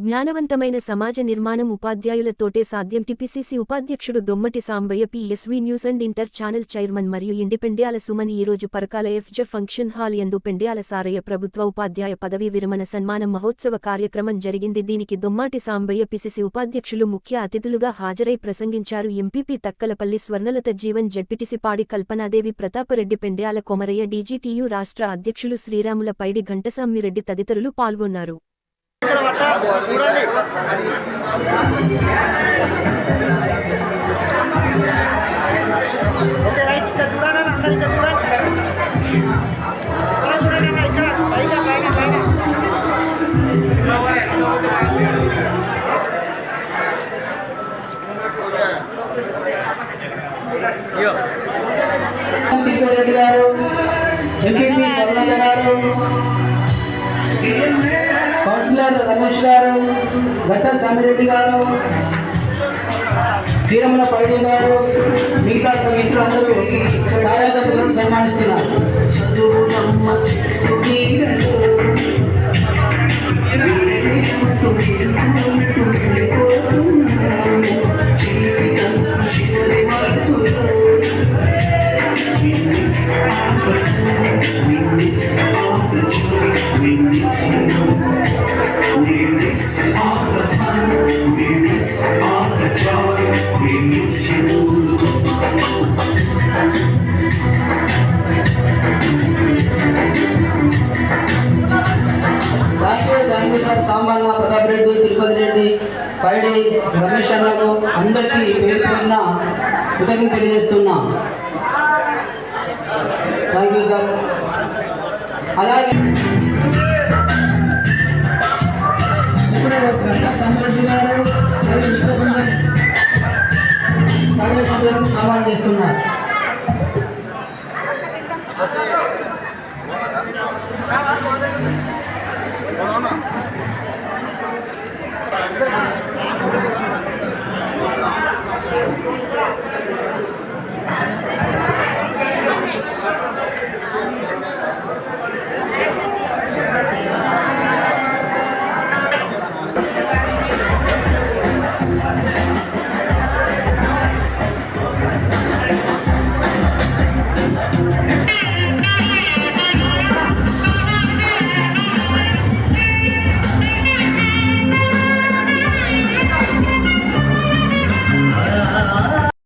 జ్ఞానవంతమైన సమాజ నిర్మాణం ఉపాధ్యాయులతోటే సాధ్యం. టిపిసిసి ఉపాధ్యక్షుడు Dommati Sambaiah PSV news and inter channel chairman మరియు ఇండిపెండ్యాల సుమన్ ఈరోజు పరకాల ఎఫ్జె ఫంక్షన్ హాల్ యందు పెండ్యాల సారయ్య ప్రభుత్వ ఉపాధ్యాయ పదవీ విరమణ సన్మాన మహోత్సవ కార్యక్రమం జరిగింది. దీనికి దొమ్మాటి సాంబయ్య పిసిసి ఉపాధ్యక్షులు ముఖ్య అతిథులుగా హాజరై ప్రసంగించారు. ఎంపీపీ తక్కలపల్లి స్వర్ణలత జీవన్ జడ్పిటిసి పాడి కల్పనాదేవి ప్రతాపరెడ్డి పెండియాల కొమరయ్య డీజీటీయు రాష్ట్ర అధ్యక్షులు శ్రీరాముల పైడి ఘంటసామ్మిరెడ్డి తదితరులు పాల్గొన్నారు. ఓకే రైట్ ఇక్కడ చూడండి అందరు ఇక్కడ చూడండి ఇక్కడ చూడండి అన్న, ఇక్కడ పైన పైన పైన తిరుపతి గారు ఎంపీపీ స్వర్ణత గారు కౌన్సిలర్ రమేష్ గారు గట్ట సామిరెడ్డి గారు శ్రీరమణ పైడి గారు మిగతా మిత్రులందరూ ఈ సన్మానిస్తున్నారు. చదువునమ్మ సాంబన్న ప్రతాప్ రెడ్డి తిరుపతి రెడ్డి పైడి రమేష్ అన్నలు అందరికీ పేరు పేరున కృతజ్ఞత తెలియజేస్తున్నా. థ్యాంక్ యూ సార్ అలాగే సవాల్ చేస్తున్నాం